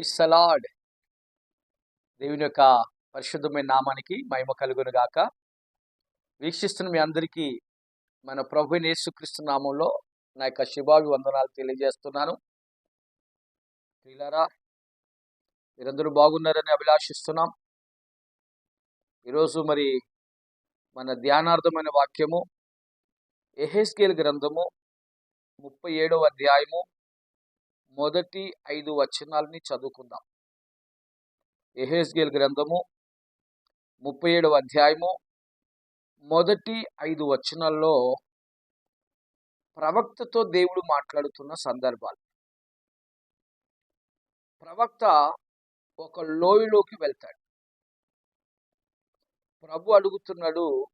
క్రైస్తలాడ్ దేవుని యొక్క పరిశుద్ధమైన నామానికి మహిమ కలుగును గాక. వీక్షిస్తున్న మీ అందరికీ మన ప్రభు యేసుక్రీస్తు నామంలో నా యొక్క శుభాభివందనాలు తెలియజేస్తున్నాను. ప్రియులారా మీరందరూ బాగున్నారని అభిలాషిస్తున్నాం. ఈరోజు మరి మన ధ్యానార్థమైన వాక్యము ఎహెస్కేల్ గ్రంథము ముప్పై ఏడవ అధ్యాయము మొదటి ఐదు వచనాలని చదువుకుందాం. ఎహెస్గేల్ గ్రంథము ముప్పై ఏడవ అధ్యాయము మొదటి ఐదు వచనాల్లో ప్రవక్తతో దేవుడు మాట్లాడుతున్న సందర్భాలు. ప్రవక్త ఒక లోయలోకి వెళ్తాడు. ప్రభు అడుగుతున్నాడు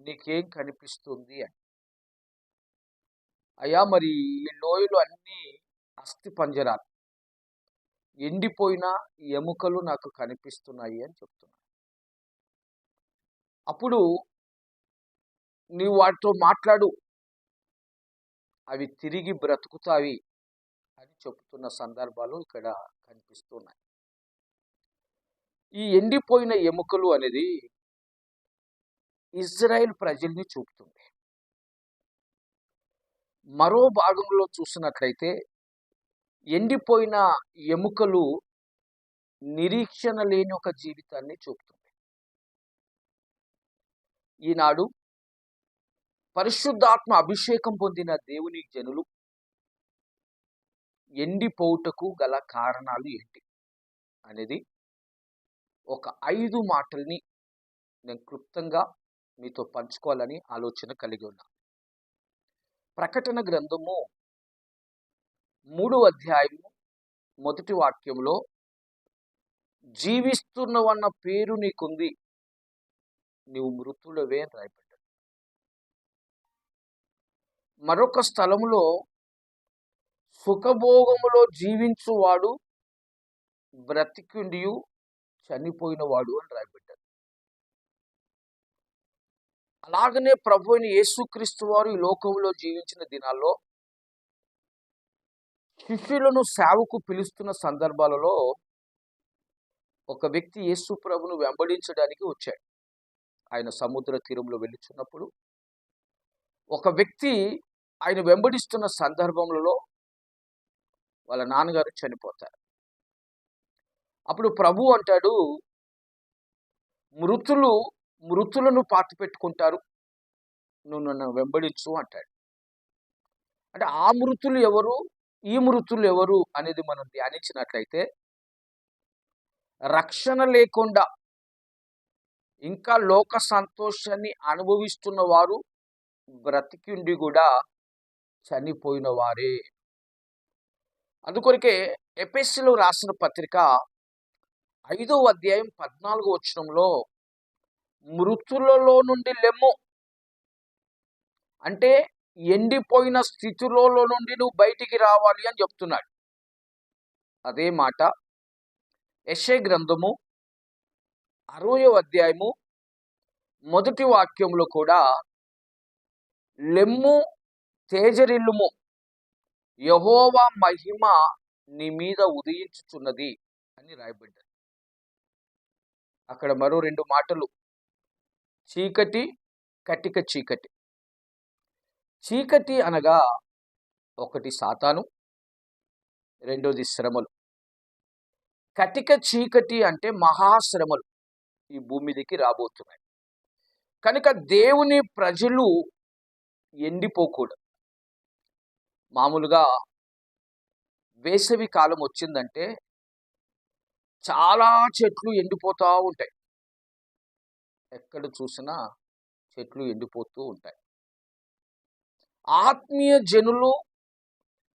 నీకేం కనిపిస్తుంది? అని. అయ్యా మరి ఈ లోయలు అన్నీ అస్థి పంజరాలు. ఎండిపోయిన ఎముకలు నాకు కనిపిస్తున్నాయి అని చెప్తున్నాను అప్పుడు నీవు వాటితో మాట్లాడు. అవి తిరిగి బ్రతుకుతావి అని చెప్తున్న సందర్భాలు ఇక్కడ కనిపిస్తున్నాయి. ఈ ఎండిపోయిన ఎముకలు అనేది ఇజ్రాయెల్ ప్రజల్ని చూపుతుంది. మరో భాగంలో చూసినట్లయితే ఎండిపోయిన ఎముకలు నిరీక్షణ లేని ఒక జీవితాన్ని చూపుతుంది. ఈనాడు పరిశుద్ధాత్మ అభిషేకం పొందిన దేవుని జనులు ఎండిపోవుటకు గల కారణాలు ఏంటి అనేది ఒక ఐదు మాటల్ని నేను క్లుప్తంగా మీతో పంచుకోవాలని ఆలోచన కలిగి ఉన్నాను ప్రకటన గ్రంథము మూడో అధ్యాయము మొదటి వాక్యంలో జీవిస్తున్నవన్న పేరు నీకుంది నీవు మృతులవే అని రాయబడ్డాడు. మరొక స్థలములో సుఖభోగములో జీవించువాడు బ్రతికిండియు చనిపోయినవాడు అని రాయబడ్డాడు. అలాగనే ప్రభుని యేసుక్రీస్తు వారు ఈ లోకంలో జీవించిన దినాల్లో శిష్యులను సేవకు పిలుస్తున్న సందర్భాలలో ఒక వ్యక్తి యేసు ప్రభును వెంబడించడానికి వచ్చాడు. ఆయన సముద్ర తీరంలో వెళ్ళుచున్నప్పుడు ఒక వ్యక్తి ఆయన వెంబడిస్తున్న సందర్భంలో వాళ్ళ నాన్నగారు చనిపోతారు. అప్పుడు ప్రభు అంటాడు మృతులు మృతులను పాతి పెట్టుకుంటారు నువ్వు నన్ను వెంబడించు అంటాడు. అంటే ఆ మృతులు ఎవరు? ఈ మృతులు ఎవరు అనేది మనం ధ్యానించినట్లయితే రక్షణ లేకుండా ఇంకా లోక సంతోషాన్ని అనుభవిస్తున్న వారు బ్రతికిండి కూడా చనిపోయిన వారే. అందుకొరకే ఎపిఎస్సిలో రాసిన పత్రిక ఐదో అధ్యాయం పద్నాలుగు వచనంలో మృతులలో నుండి లెమ్ము. అంటే ఎండిపోయిన స్థితిలో నుండి నువ్వు బయటికి రావాలి అని చెప్తున్నాడు. అదే మాట యశే గ్రంథము అరవయో అధ్యాయము మొదటి వాక్యంలో కూడా లెమ్ము తేజరిల్లుము. యహోవా మహిమ నీ మీద ఉదయించుచున్నది అని రాయబడ్డారు అక్కడ మరో రెండు మాటలు చీకటి కటిక చీకటి. చీకటి అనగా ఒకటి సాతాను రెండోది శ్రమలు. కటిక చీకటి అంటే మహాశ్రమలు ఈ భూమి మీదకి రాబోతున్నాయి. కనుక దేవుని ప్రజలు ఎండిపోకూడదు. మామూలుగా వేసవి కాలం వచ్చిందంటే చాలా చెట్లు ఎండిపోతూ ఉంటాయి. ఎక్కడ చూసినా చెట్లు ఎండిపోతూ ఉంటాయి. ఆత్మీయ జనులు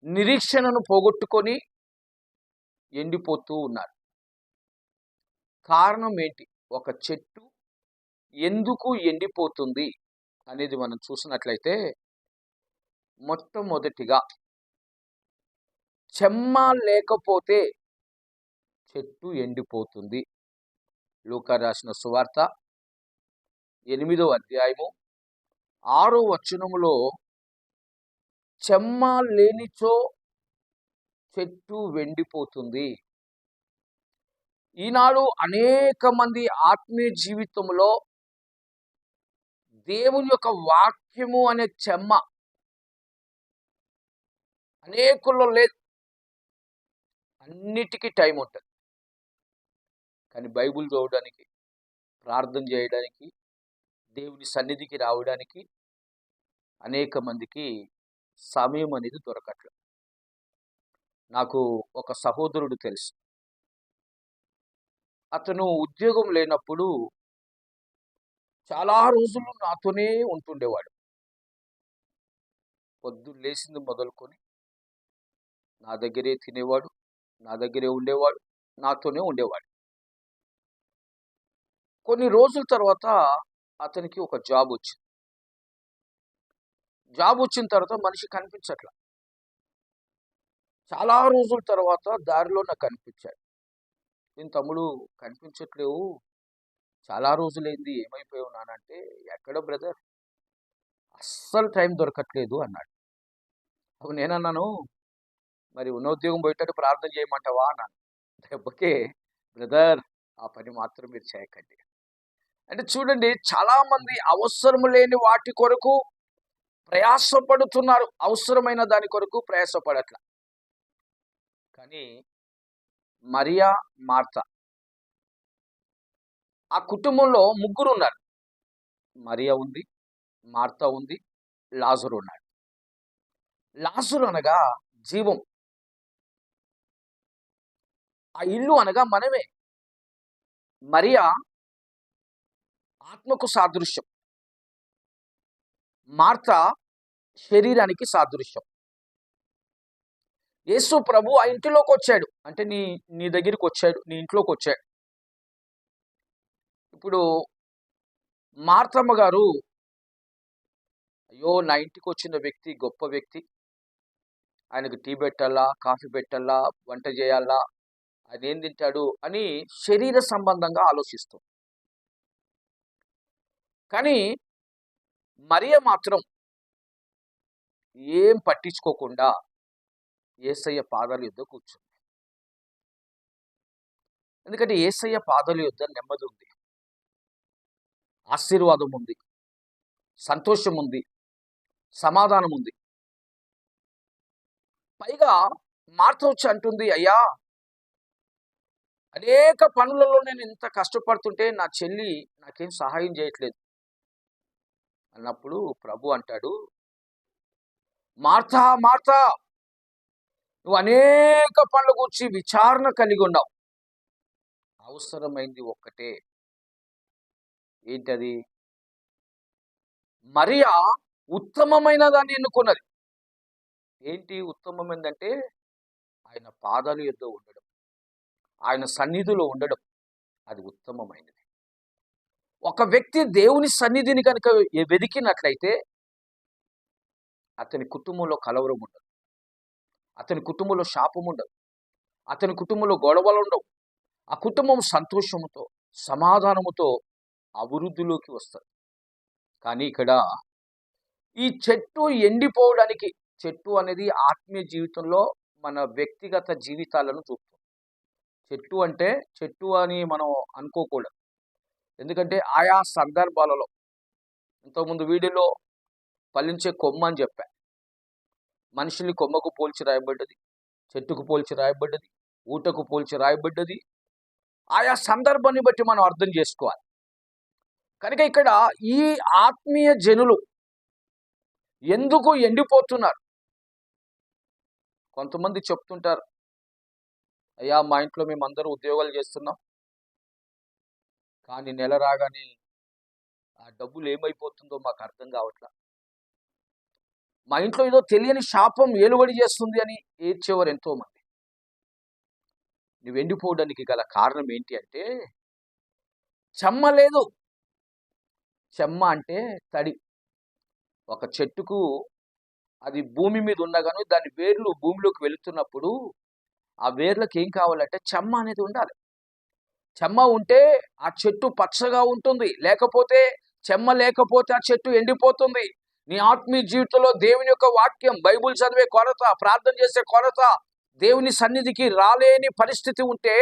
నిరీక్షణను పోగొట్టుకొని ఎండిపోతూ ఉన్నారు. కారణం ఏంటి? ఒక చెట్టు ఎందుకు ఎండిపోతుంది అనేది మనం చూసినట్లయితే మొట్టమొదటిగా చెమ్మ లేకపోతే చెట్టు ఎండిపోతుంది. లూకా రాసిన సువార్త ఎనిమిదో అధ్యాయము ఆరో వచనములో చెమ్మ లేనిచో చెట్టు వెండిపోతుంది. ఈనాడు అనేక మంది ఆత్మీయ జీవితంలో దేవుని యొక్క వాక్యము అనే చెమ్మ అనేకుల్లో లేదు అన్నిటికీ టైం ఉంటుంది. కానీ బైబుల్ చదవడానికి ప్రార్థన చేయడానికి దేవుని సన్నిధికి రావడానికి అనేక మందికి సమయం అనేది దొరకట్లేదు నాకు ఒక సహోదరుడు తెలుసు. అతను ఉద్యోగం లేనప్పుడు చాలా రోజులు నాతోనే ఉంటుండేవాడు. పొద్దు లేచింది మొదలుకొని నా దగ్గరే తినేవాడు నా దగ్గరే ఉండేవాడు నాతోనే ఉండేవాడు. కొన్ని రోజుల తర్వాత అతనికి ఒక జాబ్ వచ్చింది. జాబ్ వచ్చిన తర్వాత మనిషి కనిపించట్ల. చాలా రోజుల తర్వాత దారిలో నాకు కనిపించాడు. నేను తమ్ముడు కనిపించట్లేవు. చాలా రోజులైంది ఏమైపోయావు నానంటే ఎక్కడ బ్రదర్? అస్సలు టైం దొరకట్లేదు అన్నాడు. అప్పుడు నేనన్నాను మరి ఉన్నోద్యోగం పోయేటట్టు ప్రార్థన చేయమంటావా? అన్నాను. దెబ్బకే బ్రదర్ ఆ పని మాత్రం మీరు చేయకండి. అంటే చూడండి చాలామంది అవసరం లేని వాటి కొరకు ప్రయాసపడుతున్నారు. అవసరమైన దాని కొరకు ప్రయాసపడట్ల. కానీ మరియా మార్త ఆ కుటుంబంలో ముగ్గురు ఉన్నారు మరియా ఉంది మార్త ఉంది లాజరు ఉన్నాడు. లాజరు అనగా జీవం. ఆ ఇల్లు అనగా మనమే. మరియా ఆత్మకు సాదృశ్యం. మార్త శరీరానికి సాదృశ్యం. యేసు ప్రభు ఆ ఇంటిలోకి వచ్చాడు అంటే నీ నీ దగ్గరికి వచ్చాడు నీ ఇంట్లోకి వచ్చాడు ఇప్పుడు మార్తమ్మ గారు అయ్యో నా ఇంటికి వచ్చిన వ్యక్తి గొప్ప వ్యక్తి. ఆయనకు టీ పెట్టాలా కాఫీ పెట్టాలా వంట చేయాలా ఆయన ఏం తింటాడు అని శరీర సంబంధంగా ఆలోచిస్తాం. కానీ మరియ మాత్రం ఏం పట్టించుకోకుండా ఏసయ్య పాదాల యుద్ధ కూర్చుంది. ఎందుకంటే ఏసయ్య పాదాల యుద్ధ నెమ్మది ఉంది. ఆశీర్వాదం ఉంది. సంతోషం ఉంది. సమాధానం ఉంది. పైగా మార్త వచ్చి అంటుంది అయ్యా అనేక పనులలో నేను ఇంత కష్టపడుతుంటే నా చెల్లి నాకేం సహాయం చేయట్లేదు. అన్నప్పుడు ప్రభు అంటాడు మార్తా మార్తా నువ్వు అనేక పనుల గురించి విచారణ కలిగి ఉన్నావు. అవసరమైంది ఒక్కటే. ఏంటది? మరియా ఉత్తమమైన దాన్ని ఎన్నుకున్నది. ఏంటి ఉత్తమమైందంటే ఆయన పాదాలు ఎద్దో ఉండడం. ఆయన సన్నిధిలో ఉండడం. అది ఉత్తమమైనది. ఒక వ్యక్తి దేవుని సన్నిధిని కనుక వెదికినట్లయితే అతని కుటుంబంలో కలవరం ఉండదు. అతని కుటుంబంలో శాపం ఉండదు. అతని కుటుంబంలో గొడవలు ఉండవు. ఆ కుటుంబం సంతోషముతో సమాధానముతో అభివృద్ధిలోకి వస్తుంది. కానీ ఇక్కడ ఈ చెట్టు ఎండిపోవడానికి చెట్టు అనేది ఆత్మీయ జీవితంలో మన వ్యక్తిగత జీవితాలను చూపుతుంది. చెట్టు అంటే చెట్టు అని మనం అనుకోకూడదు. ఎందుకంటే ఆయా సందర్భాలలో ఇంతకుముందు వీడియోలో ఫలించే కొమ్మ అని చెప్పా. మనుషుల్ని కొమ్మకు పోల్చి రాయబడ్డది చెట్టుకు పోల్చి రాయబడ్డది ఊటకు పోల్చి రాయబడ్డది. ఆయా సందర్భాన్ని బట్టి మనం అర్థం చేసుకోవాలి. కనుక ఇక్కడ ఈ ఆత్మీయ జనులు ఎందుకు ఎండిపోతున్నారు? కొంతమంది చెప్తుంటారు అయ్యా మా ఇంట్లో మేము అందరూ ఉద్యోగాలు చేస్తున్నాం కానీ నెల రాగానే ఆ డబ్బులు ఏమైపోతుందో మాకు అర్థం కావట్లా. మా ఇంట్లో ఏదో తెలియని శాపం ఏలుబడి చేస్తుంది అని ఏడ్చేవారు ఎంతోమంది. నువ్వు ఎండిపోవడానికి గల కారణం ఏంటి అంటే చెమ్మ లేదు. చెమ్మ అంటే తడి. ఒక చెట్టుకు అది భూమి మీద ఉండగాను దాని వేర్లు భూమిలోకి వెళుతున్నప్పుడు ఆ వేర్లకు ఏం కావాలంటే చెమ్మ అనేది ఉండాలి. చెమ్మ ఉంటే ఆ చెట్టు పచ్చగా ఉంటుంది. లేకపోతే చెమ్మ లేకపోతే ఆ చెట్టు ఎండిపోతుంది. నీ ఆత్మీయ జీవితంలో దేవుని యొక్క వాక్యం బైబుల్ చదివే కొరత ప్రార్థన చేసే కొరత దేవుని సన్నిధికి రాలేని పరిస్థితి ఉంటే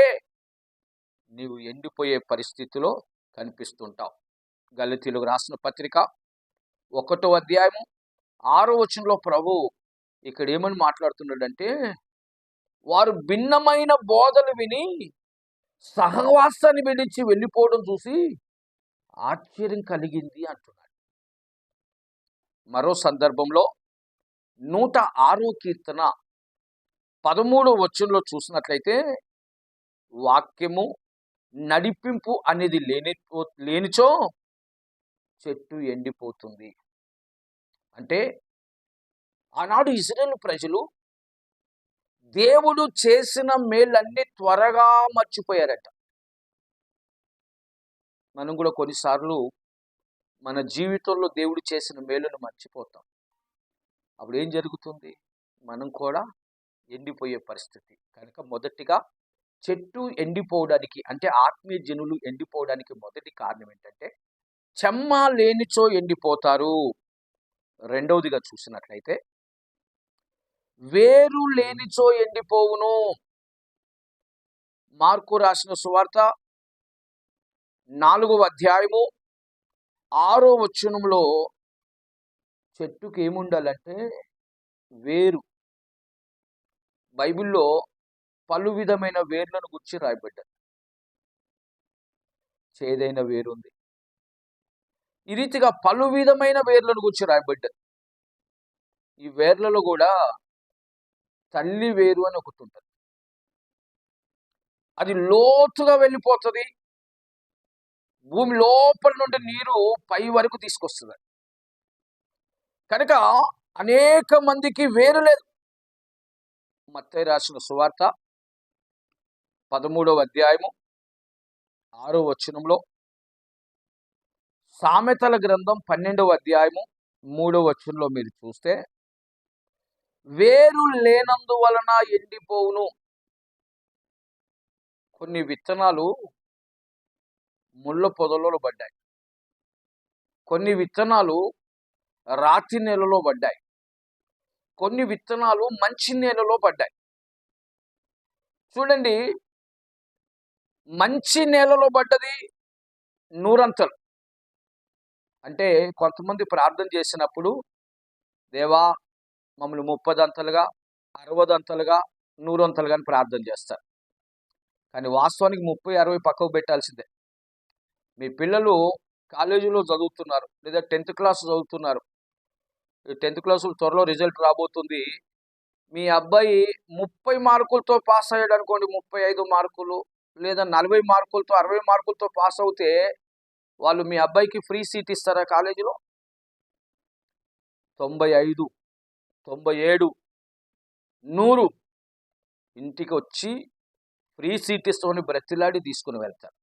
నీవు ఎండిపోయే పరిస్థితిలో కనిపిస్తుంటావు. గల్లతీలకు రాసిన పత్రిక ఒకటో అధ్యాయము ఆరో వచనంలో ప్రభు ఇక్కడ ఏమని మాట్లాడుతున్నాడంటే వారు భిన్నమైన బోధలు విని సహవాసాన్ని విడిచి వెళ్ళిపోవడం చూసి ఆశ్చర్యం కలిగింది అంటున్నాడు. మరో సందర్భంలో నూట ఆరో కీర్తన పదమూడో వచ్చంలో చూసినట్లయితే వాక్యము నడిపింపు అనేది లేని లేనిచో చెట్టు ఎండిపోతుంది. అంటే ఆనాడు ఇజ్రాయల్ ప్రజలు దేవుడు చేసిన మేళ్ళన్నీ త్వరగా మర్చిపోయారట. మనం కూడా కొన్నిసార్లు మన జీవితంలో దేవుడు చేసిన మేలును మర్చిపోతాం. అప్పుడు ఏం జరుగుతుంది? మనం కూడా ఎండిపోయే పరిస్థితి. కనుక మొదటిగా చెట్టు ఎండిపోవడానికి అంటే ఆత్మీయ జనులు ఎండిపోవడానికి మొదటి కారణం ఏంటంటే చెమ్మ లేనిచో ఎండిపోతారు. రెండవదిగా చూసినట్లయితే వేరు లేనిచో ఎండిపోవును. మార్కు రాసిన సువార్త నాలుగవ అధ్యాయము ఆరో వచనంలో చెట్టుకి ఏముండాలంటే వేరు. బైబిల్లో పలు విధమైన వేర్లను గుర్చి రాయబడ్డారు. చేదైన వేరుంది. ఈ రీతిగా పలు విధమైన వేర్లను గుర్చి రాయబడ్డారు. ఈ వేర్లలో కూడా తల్లి వేరు అని ఒకటి ఉంటుంది అది లోతుగా వెళ్ళిపోతుంది. భూమి లోపల నుండి నీరు పై వరకు తీసుకొస్తుంది కనుక అనేక మందికి వేరు లేదు. మత్తయ్య రాసిన సువార్త పదమూడవ అధ్యాయము ఆరో వచనంలో సామెతల గ్రంథం పన్నెండవ అధ్యాయము మూడవ వచనంలో మీరు చూస్తే వేరు లేనందువలన ఎండిపోవును. కొన్ని విత్తనాలు ముళ్ళ పొదలలో పడ్డాయి. కొన్ని విత్తనాలు రాతి నేలలో పడ్డాయి. కొన్ని విత్తనాలు మంచి నేలలో పడ్డాయి. చూడండి మంచి నేలలో పడ్డది నూరంతలు. అంటే కొంతమంది ప్రార్థన చేసినప్పుడు దేవా మమ్మల్ని ముప్పదంతలుగా అరవదంతలుగా నూరంతలుగా అని ప్రార్థన చేస్తారు. కానీ వాస్తవానికి ముప్పై అరవై పక్కకు పెట్టాల్సిందే. మీ పిల్లలు కాలేజీలో చదువుతున్నారు లేదా టెన్త్ క్లాస్ చదువుతున్నారు. టెన్త్ క్లాసులు త్వరలో రిజల్ట్ రాబోతుంది. మీ అబ్బాయి ముప్పై మార్కులతో పాస్ అయ్యాడు అనుకోండి ముప్పై ఐదు మార్కులు లేదా నలభై మార్కులతో అరవై మార్కులతో పాస్ అవుతే వాళ్ళు మీ అబ్బాయికి ఫ్రీ సీట్ ఇస్తారా కాలేజీలో? తొంభై ఐదు. తొంభై ఏడు నూరు ఇంటికి వచ్చి ఫ్రీ సీట్ ఇస్తామని బ్రతిలాడి తీసుకుని వెళ్తారు.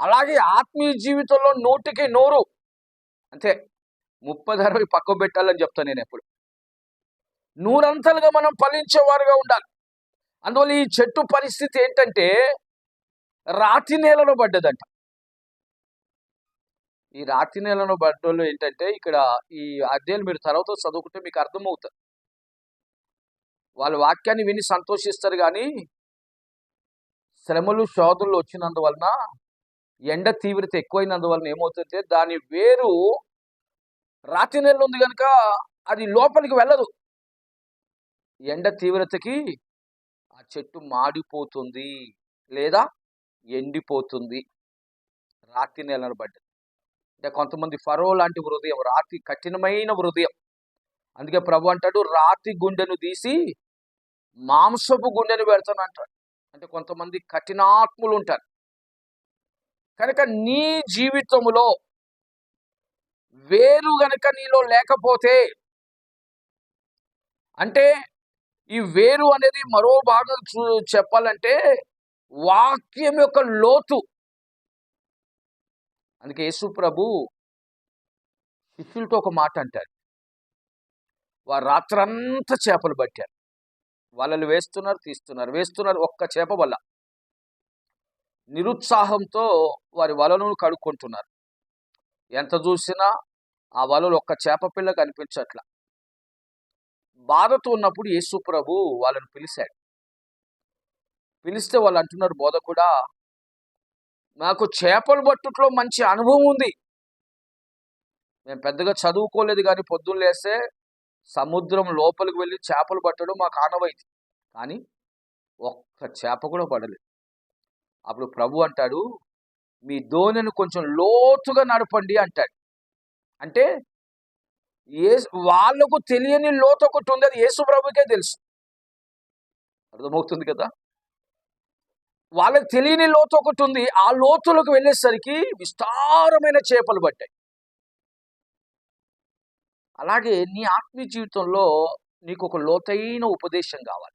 అలాగే ఆత్మీయ జీవితంలో నూటికి నూరు అంతే ముప్పది అరవై పక్క పెట్టాలని చెప్తాను నేను ఎప్పుడు. నూరంతలుగా మనం ఫలించేవారుగా ఉండాలి. అందువల్ల ఈ చెట్టు పరిస్థితి ఏంటంటే రాతి నేలలో పడ్డదంట. ఈ రాతి నేలను పడ్డోళ్ళు ఏంటంటే ఇక్కడ ఈ అధ్యాయులు మీరు తర్వాత చదువుకుంటే మీకు అర్థమవుతుంది వాళ్ళ వాక్యాన్ని విని సంతోషిస్తారు కానీ శ్రమలు శోధనలు వచ్చినందువలన ఎండ తీవ్రత ఎక్కువైనందువలన ఏమవుతుందంటే దాని వేరు రాతి నెల ఉంది కనుక అది లోపలికి వెళ్ళదు. ఎండ తీవ్రతకి ఆ చెట్టు మాడిపోతుంది లేదా ఎండిపోతుంది. రాతి నెలను బట్టి అంటే కొంతమంది ఫరో లాంటి హృదయం రాతి కఠినమైన హృదయం. అందుకే ప్రభు అంటాడు రాతి గుండెను తీసి మాంసపు గుండెను పెడతాను అంటాడు. అంటే కొంతమంది కఠినాత్ములు ఉంటారు. కనుక నీ జీవితంలో వేరు గనక నీలో లేకపోతే అంటే ఈ వేరు అనేది మరో భాగం చూ చెప్పాలంటే వాక్యం యొక్క లోతు. అందుకే యేసు ప్రభు శిష్యులతో ఒక మాట అంటారు. వారు రాత్రంతా చేపలు పట్టారు. వలలు వేస్తున్నారు తీస్తున్నారు. వేస్తున్నారు ఒక్క చేప వల్ల నిరుత్సాహంతో వారి వలను కడుక్కుంటున్నారు. ఎంత చూసినా ఆ వలలు ఒక్క చేప పిల్ల కనిపించట్ల. బాధతో ఉన్నప్పుడు యేసు ప్రభు వాళ్ళని పిలిచాడు. పిలిస్తే వాళ్ళు అంటున్నారు బోధ కూడా నాకు చేపలు పట్టుట్లో మంచి అనుభవం ఉంది. మేము పెద్దగా చదువుకోలేదు కానీ పొద్దున్న లేస్తే సముద్రం లోపలికి వెళ్ళి చేపలు పట్టడం మాకు ఆనవైతే కానీ ఒక్క చేప కూడా పడలేదు. అప్పుడు ప్రభు అంటాడు మీ ధోనిని కొంచెం లోతుగా నడపండి అంటాడు. అంటే ఏ వాళ్ళకు తెలియని లోతు ఒకటి ఉంది అది యేసు ప్రభుకే తెలుసు. అర్థమవుతుంది కదా? వాళ్ళకి తెలియని లోతు ఒకటి ఉంది. ఆ లోతులకు వెళ్ళేసరికి విస్తారమైన చేపలు పట్టాయి. అలాగే నీ ఆత్మీయ జీవితంలో నీకు ఒక లోతైన ఉపదేశం కావాలి.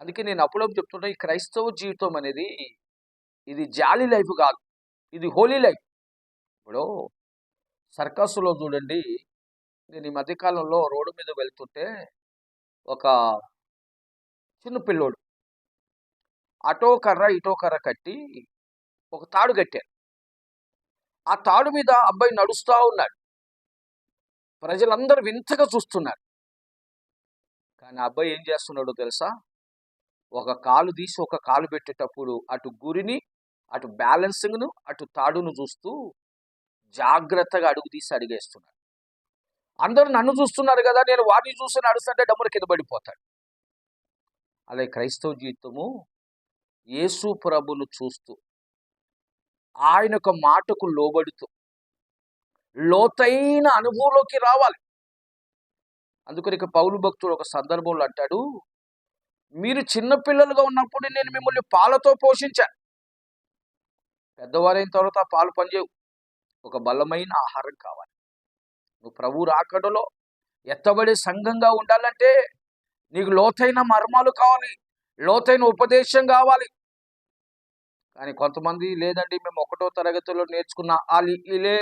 అందుకే నేను అప్పుడప్పుడు చెప్తుంటా ఈ క్రైస్తవ జీవితం అనేది ఇది జాలీ లైఫ్ కాదు. ఇది హోలీ లైఫ్. ఇప్పుడు సర్కస్లో చూడండి. నేను ఈ మధ్యకాలంలో రోడ్డు మీద వెళ్తుంటే ఒక చిన్న పిల్లోడు అటో కర్ర ఇటో కర్ర కట్టి ఒక తాడు కట్టారు. ఆ తాడు మీద అబ్బాయి నడుస్తూ ఉన్నాడు. ప్రజలందరూ వింతగా చూస్తున్నారు. కానీ అబ్బాయి ఏం చేస్తున్నాడో తెలుసా? ఒక కాలు తీసి ఒక కాలు పెట్టేటప్పుడు అటు గురిని అటు బ్యాలెన్సింగ్ను అటు తాడును చూస్తూ జాగ్రత్తగా అడుగు తీసి అడిగేస్తున్నాడు అందరూ నన్ను చూస్తున్నారు కదా నేను వాడిని చూసి నడుస్తుంటే డబ్బులు కింద పడిపోతాడు. అలాగే క్రైస్తవ జీవితము యేసు ప్రభులు చూస్తూ ఆయన యొక్క మాటకు లోబడుతూ లోతైన అనుభవంలోకి రావాలి. అందుకని ఇక పౌలు భక్తుడు ఒక సందర్భంలో అంటాడు మీరు చిన్నపిల్లలుగా ఉన్నప్పుడు నేను మిమ్మల్ని పాలతో పోషించాను పెద్దవారైన తర్వాత పాలు పనిచేయవు ఒక బలమైన ఆహారం కావాలి. నువ్వు ప్రభు రాకడలో ఎత్తబడే సంఘంగా ఉండాలంటే నీకు లోతైన మర్మాలు కావాలి. లోతైన ఉపదేశం కావాలి. కానీ కొంతమంది లేదండి మేము ఒకటో తరగతిలో నేర్చుకున్న వాళ్ళు వీళ్ళే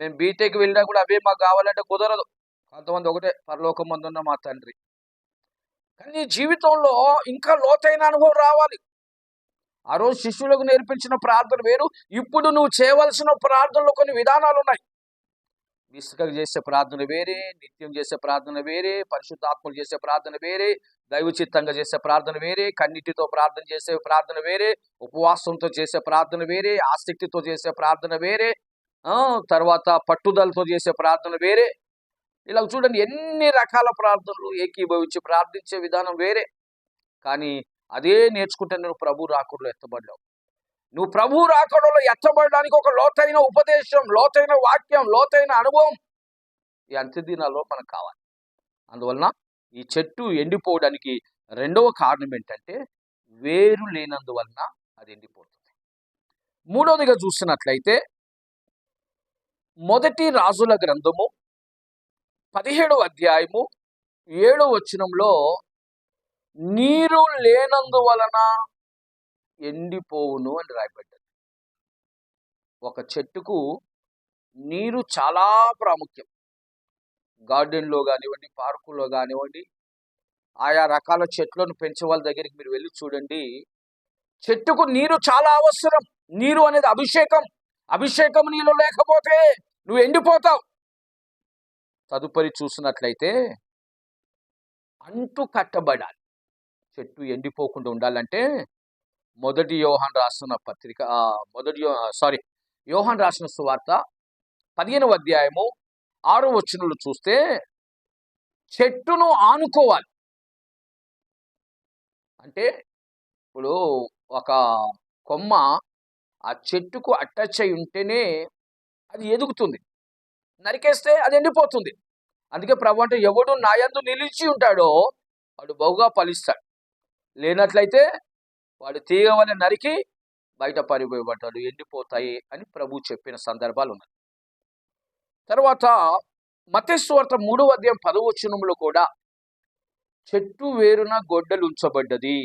మేము బీటెక్ వెళ్ళినా కూడా అవే మాకు కావాలంటే కుదరదు. కొంతమంది ఒకటే పరలోకం మందున్న మా తండ్రి. కానీ జీవితంలో ఇంకా లోతైన అనుభవం రావాలి. ఆ రోజు శిష్యులకు నేర్పించిన ప్రార్థన వేరు. ఇప్పుడు నువ్వు చేయవలసిన ప్రార్థనలో కొన్ని విధానాలు ఉన్నాయి విసుకగా చేసే ప్రార్థన వేరే నిత్యం చేసే ప్రార్థన వేరే పరిశుద్ధాత్మలు చేసే ప్రార్థన వేరే దైవచిత్తంగా చేసే ప్రార్థన వేరే కన్నిటితో ప్రార్థన చేసే ప్రార్థన వేరే ఉపవాసంతో చేసే ప్రార్థన వేరే ఆసక్తితో చేసే ప్రార్థన వేరే తర్వాత పట్టుదలతో చేసే ప్రార్థన వేరే. ఇలా చూడండి ఎన్ని రకాల ప్రార్థనలు ఏకీభవించి ప్రార్థించే విధానం వేరే. కానీ అదే నేర్చుకుంటే నువ్వు ప్రభు రాకుడులో ఎత్తబడ్డావు. నువ్వు ప్రభు రాకడలో ఎత్తబడడానికి ఒక లోతైన ఉపదేశం లోతైన వాక్యం లోతైన అనుభవం ఈ అంత్యదినాల్లో మనకు కావాలి. అందువలన ఈ చెట్టు ఎండిపోవడానికి రెండవ కారణం ఏంటంటే వేరు లేనందువలన అది ఎండిపోతుంది. మూడవదిగా చూసినట్లయితే మొదటి రాజుల గ్రంథము పదిహేడవ అధ్యాయము ఏడవ వచనంలో నీరు లేనందువలన ఎండిపోవును అని రాయబడ్డది. ఒక చెట్టుకు నీరు చాలా ప్రాముఖ్యం. గార్డెన్లో కానివ్వండి పార్కుల్లో కానివ్వండి ఆయా రకాల చెట్లను పెంచే వాళ్ళ దగ్గరికి మీరు వెళ్ళి చూడండి. చెట్టుకు నీరు చాలా అవసరం. నీరు అనేది అభిషేకం. అభిషేకం నీళ్ళు లేకపోతే నువ్వు ఎండిపోతావు. తదుపరి చూసినట్లయితే అంటు కట్టబడాలి. చెట్టు ఎండిపోకుండా ఉండాలంటే మొదటి యోహాన్ రాసిన పత్రిక మొదటి సారీ యోహాన్ రాసిన సువార్త పదిహేనవ అధ్యాయము ఆరో వచనంలో చూస్తే చెట్టును ఆనుకోవాలి. అంటే ఇప్పుడు ఒక కొమ్మ ఆ చెట్టుకు అటాచ్ అయి ఉంటేనే అది ఎదుగుతుంది. నరికేస్తే అది ఎండిపోతుంది. అందుకే ప్రభు అంటే ఎవడు నాయందు నిలిచి ఉంటాడో వాడు బహుగా ఫలిస్తాడు. లేనట్లయితే వాడు తీగవని నరికి బయట పడిపోయబడ్డాడు ఎండిపోతాయి అని ప్రభు చెప్పిన సందర్భాలు ఉన్నాయి. తర్వాత మతేశ్వార్త మూడవ అధ్యాయం పదవచనంలో కూడా చెట్టు వేరున గొడ్డలు ఉంచబడ్డది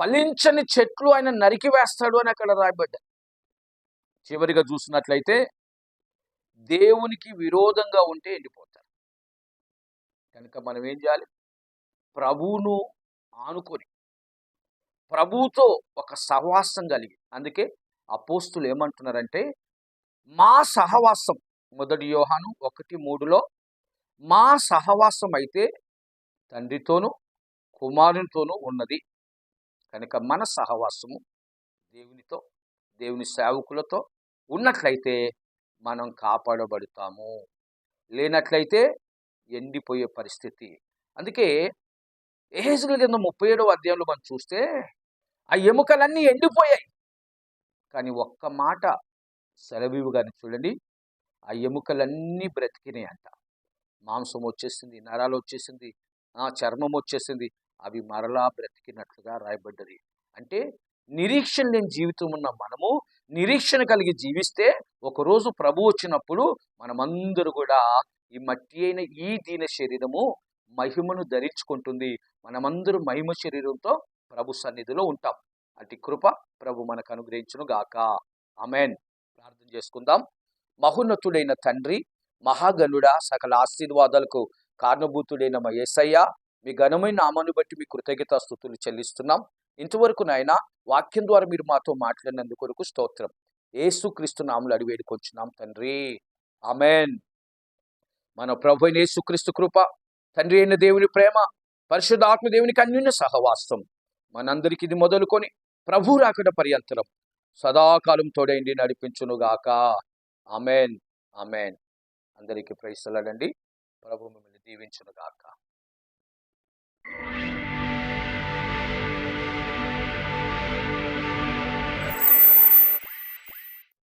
ఫలించని చెట్లు ఆయన నరికి వేస్తాడు అని అక్కడ రాయబడ్డా చివరిగా చూసినట్లయితే దేవునికి విరోధంగా ఉంటే ఎండిపోతారు. కనుక మనం ఏం చేయాలి? ప్రభువును ఆనుకొని ప్రభుతో ఒక సహవాసం కలిగి అందుకే అపోస్తులు ఏమంటున్నారంటే మా సహవాసం మొదటి యోహాను ఒకటి మూడులో మా సహవాసం అయితే తండ్రితోనూ కుమారునితోనూ ఉన్నది. కనుక మన సహవాసము దేవునితో దేవుని సేవకులతో ఉన్నట్లయితే మనం కాపాడబడతాము. లేనట్లయితే ఎండిపోయే పరిస్థితి. అందుకే ఏహెజ్ల కింద ముప్పై ఏడవ అధ్యాయంలో మనం చూస్తే ఆ ఎముకలన్నీ ఎండిపోయాయి. కానీ ఒక్క మాట సెలవివు గారిని చూడండి. ఆ ఎముకలన్నీ బ్రతికినాయి అంట మాంసం వచ్చేసింది నరాలు వచ్చేసింది ఆ చర్మం వచ్చేసింది అవి మరలా బ్రతికినట్లుగా రాయబడ్డది. అంటే నిరీక్షణ లేని జీవితం ఉన్న మనము నిరీక్షణ కలిగి జీవిస్తే ఒకరోజు ప్రభు వచ్చినప్పుడు మనమందరూ కూడా ఈ మట్టి అయిన ఈ దీన శరీరము మహిమను ధరించుకుంటుంది. మనమందరూ మహిమ శరీరంతో ప్రభు సన్నిధిలో ఉంటాం. అటు కృప ప్రభు మనకు అనుగ్రహించును గాక అమెన్ ప్రార్థన చేసుకుందాం. మహోన్నతుడైన తండ్రి మహాగణుడా సకల ఆశీర్వాదాలకు కారణభూతుడైన మా యేసయ్య మీ ఘనమైన నామాన్ని బట్టి మీ కృతజ్ఞత స్థుతులు చెల్లిస్తున్నాం. ఇంతవరకు నాయన వాక్యం ద్వారా మీరు మాతో మాట్లాడినందుకు కొరకు స్తోత్రం. ఏసుక్రీస్తు నాములు అడివేడుకొచ్చున్నాం తండ్రి. అమెన్ మన ప్రభు అయిన యేసుక్రీస్తు కృప తండ్రి అయిన దేవుని ప్రేమ పరిశుద్ధాత్మ దేవునికి అన్యున్న సహవాసం. మనందరికి ఇది మొదలుకొని ప్రభు రాకడ పర్యంతరం సదాకాలం తోడైండి నడిపించునుగాక. అమెన్ అమెన్ అందరికీ ప్రైస్తలాడండి ప్రభు మిమ్మల్ని దీవించునుగాక.